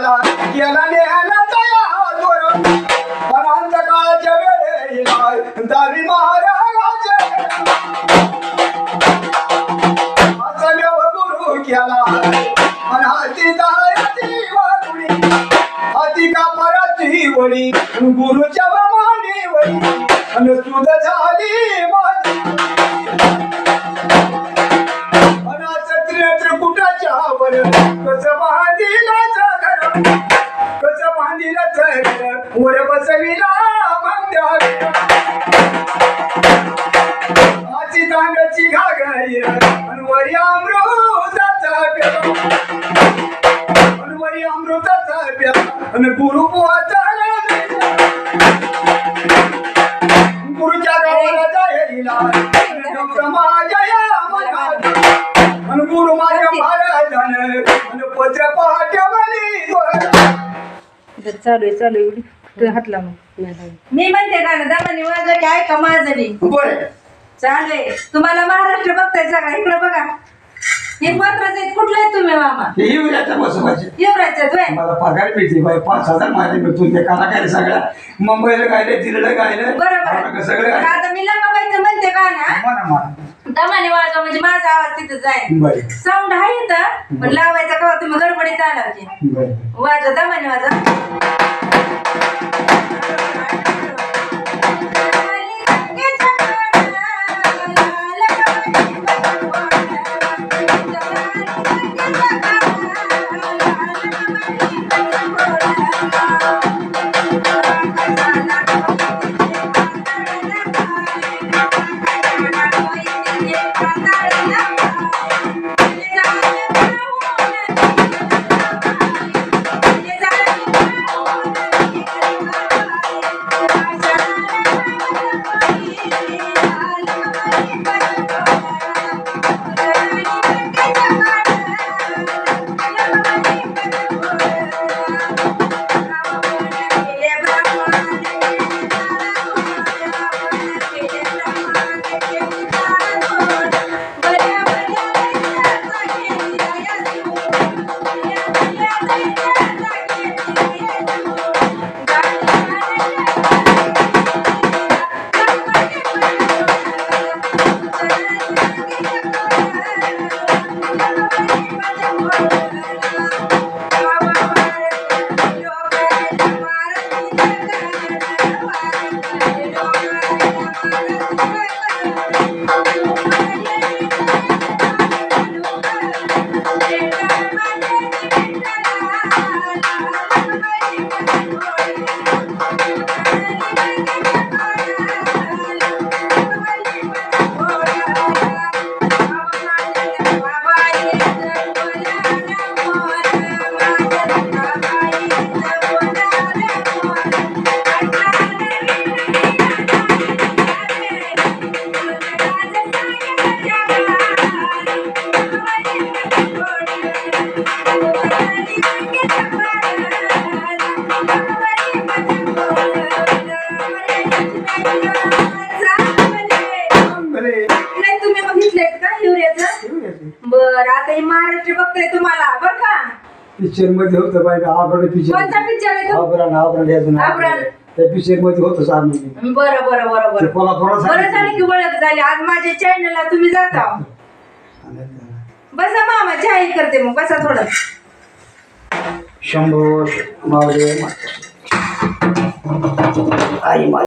केला केला नेहाला दया वेळेला महाराजाचे. गुरु केला हाती हाती वडी गुरुच्या वडी अन सुद झाली माझी. अनाथ त्रिकुटाच्या वर कसं महादिला कसं बसविला आची तांब्याची घागरी अमृताचा प्या अमृताचा प्या आणि गुरु बुवाचा गुरुच्या गावाला जायला आणि गुरु माझ्या महाराजानं आणि पत्र चालू आहे चालू आहे तू हात लाव मग. मी म्हणते गाणं दमाने वाजव की ऐका माझं बी. बरं. चालू आहे. तुम्हाला महाराष्ट्र बघताय सगळा इकडे बघा. हे पत्राचं आहेत कुठलं आहे तुम्ही मामा? हे येऊयाच्या बसवायचे युवराजचं द्वय मला पगार मिळते बाई पाच हजार माझे मिळतो ते कलाकार सगळ्या मुंबईला गायले दिल्लीला गायले. बरोबर सगळे पण आता मी लंगाबाईचं म्हणते गाणं म्हणा म्हणा. म्हणजे आवाज तिथं बरं. साऊंड आहे इथं पण लावायचा का तुम्ही गडबडीत आला की बरं. वाजवा दमाने वाजवा. आता हे महाराष्ट्र बघताय तुम्हाला बर का? पिक्चरमध्ये होतं बाई आबरण कोणता पिक्चर आहे तो? आबरण आबरण याचं नाव. आबरण. त्या पिक्चरमध्ये होतं सामने. बरं बरं बरं ते बरं कोल्हापुरात बरं झालं की ओळख झाली. आज माझ्या चॅनलला तुम्ही जाता. बसा मामा चहा करते मग. बसा थोडं. शंभर मावळे आई मा